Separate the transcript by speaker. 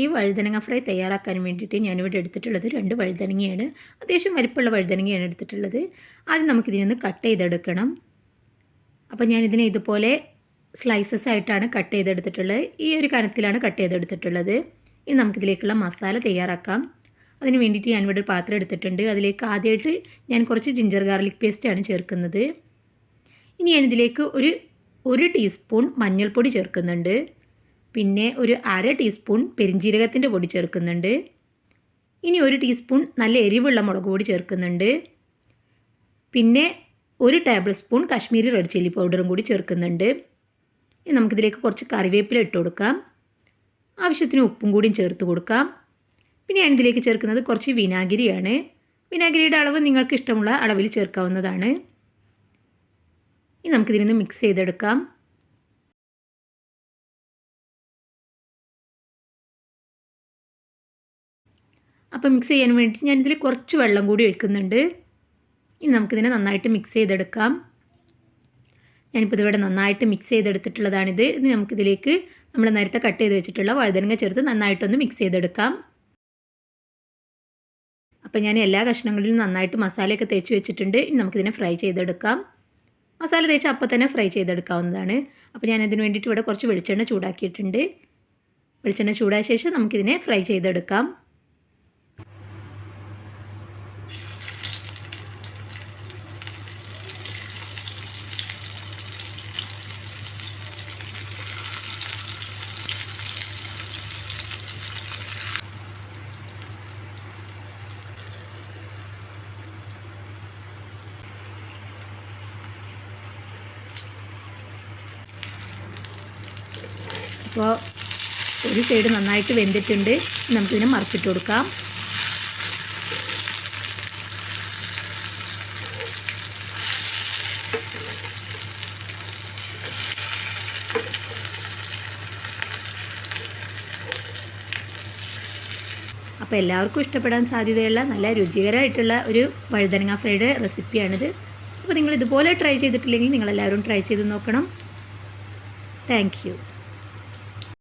Speaker 1: ഈ വഴുതനങ്ങ ഫ്രൈ തയ്യാറാക്കാൻ വേണ്ടിയിട്ട് ഞാനിവിടെ എടുത്തിട്ടുള്ളത് രണ്ട് വഴുതനങ്ങയാണ്. അത്യാവശ്യം വലിപ്പമുള്ള വഴുതനങ്ങയാണ് എടുത്തിട്ടുള്ളത്. ആദ്യം നമുക്കിതിനൊന്ന് കട്ട് ചെയ്തെടുക്കണം. അപ്പോൾ ഞാനിതിനെ ഇതുപോലെ സ്ലൈസസ് ആയിട്ടാണ് കട്ട് ചെയ്തെടുത്തിട്ടുള്ളത്. ഈ ഒരു കനത്തിലാണ് കട്ട് ചെയ്തെടുത്തിട്ടുള്ളത്. ഇനി നമുക്കിതിലേക്കുള്ള മസാല തയ്യാറാക്കാം. അതിന് വേണ്ടിയിട്ട് ഞാനിവിടെ ഒരു പാത്രം എടുത്തിട്ടുണ്ട്. അതിലേക്ക് ആദ്യമായിട്ട് ഞാൻ കുറച്ച് ജിഞ്ചർ ഗാർലിക് പേസ്റ്റാണ് ചേർക്കുന്നത്. ഇനി ഞാനിതിലേക്ക് ഒരു ഒരു ടീസ്പൂൺ മഞ്ഞൾപ്പൊടി ചേർക്കുന്നുണ്ട്. പിന്നെ ഒരു അര ടീസ്പൂൺ പെരിഞ്ജീരകത്തിന്റെ പൊടി ചേർക്കുന്നുണ്ട്. ഇനി ഒരു ടീസ്പൂൺ നല്ല എരിവുള്ള മുളക് പൊടി ചേർക്കുന്നുണ്ട്. പിന്നെ ഒരു tablespoon Kashmiri red chilli പൗഡറും കൂടി ചേർക്കുന്നുണ്ട്. ഇനി നമുക്കിതിലേക്ക് കുറച്ച് കറിവേപ്പില ഇട്ട് കൊടുക്കാം. ആവശ്യത്തിന് ഉപ്പും കൂടിയും ചേർത്ത് കൊടുക്കാം. പിന്നെ ഞാൻ ഇതിലേക്ക് ചേർക്കുന്നത് കുറച്ച് വിനാഗിരിയാണ്. വിനാഗിരിയുടെ അളവ് നിങ്ങൾക്ക് ഇഷ്ടമുള്ള അളവിൽ ചേർക്കാവുന്നതാണ്. ഇനി നമുക്കിതിനൊന്ന് മിക്സ് ചെയ്തെടുക്കാം. അപ്പോൾ മിക്സ് ചെയ്യാൻ വേണ്ടി ഞാനിതിൽ കുറച്ച് വെള്ളം കൂടി ഒഴിക്കുന്നുണ്ട്. ഇനി നമുക്കിതിനെ നന്നായിട്ട് മിക്സ് ചെയ്തെടുക്കാം. ഞാനിപ്പോൾ ഇതിവിടെ നന്നായിട്ട് മിക്സ് ചെയ്തെടുത്തിട്ടുള്ളതാണിത്. ഇനി നമുക്കിതിലേക്ക് നമ്മൾ നേരത്തെ കട്ട് ചെയ്ത് വെച്ചിട്ടുള്ള വഴുതനങ്ങ ചേർത്ത് നന്നായിട്ടൊന്ന് മിക്സ് ചെയ്തെടുക്കാം. അപ്പോൾ ഞാൻ എല്ലാ കഷ്ണങ്ങളിലും നന്നായിട്ട് മസാലയൊക്കെ തേച്ച് വെച്ചിട്ടുണ്ട്. ഇനി നമുക്കിതിനെ ഫ്രൈ ചെയ്തെടുക്കാം. മസാല തേച്ച് അപ്പോൾ തന്നെ ഫ്രൈ ചെയ്തെടുക്കാവുന്നതാണ്. അപ്പോൾ ഞാൻ വേണ്ടിയിട്ട് ഇവിടെ കുറച്ച് വെളിച്ചെണ്ണ ചൂടാക്കിയിട്ടുണ്ട്. വെളിച്ചെണ്ണ ചൂടായ ശേഷം നമുക്കിതിനെ ഫ്രൈ ചെയ്തെടുക്കാം. അപ്പോൾ ഒരു സൈഡ് നന്നായിട്ട് വെന്തിട്ടുണ്ട്. നമുക്കിതിനെ മറിച്ചിട്ട് കൊടുക്കാം. അപ്പോൾ എല്ലാവർക്കും ഇഷ്ടപ്പെടാൻ സാധ്യതയുള്ള നല്ല രുചികരമായിട്ടുള്ള ഒരു വഴുതനങ്ങ ഫ്രൈഡ് റെസിപ്പിയാണിത്. അപ്പോൾ നിങ്ങൾ ഇതുപോലെ ട്രൈ ചെയ്തിട്ടില്ലെങ്കിൽ നിങ്ങളെല്ലാവരും ട്രൈ ചെയ്ത് നോക്കണം. താങ്ക്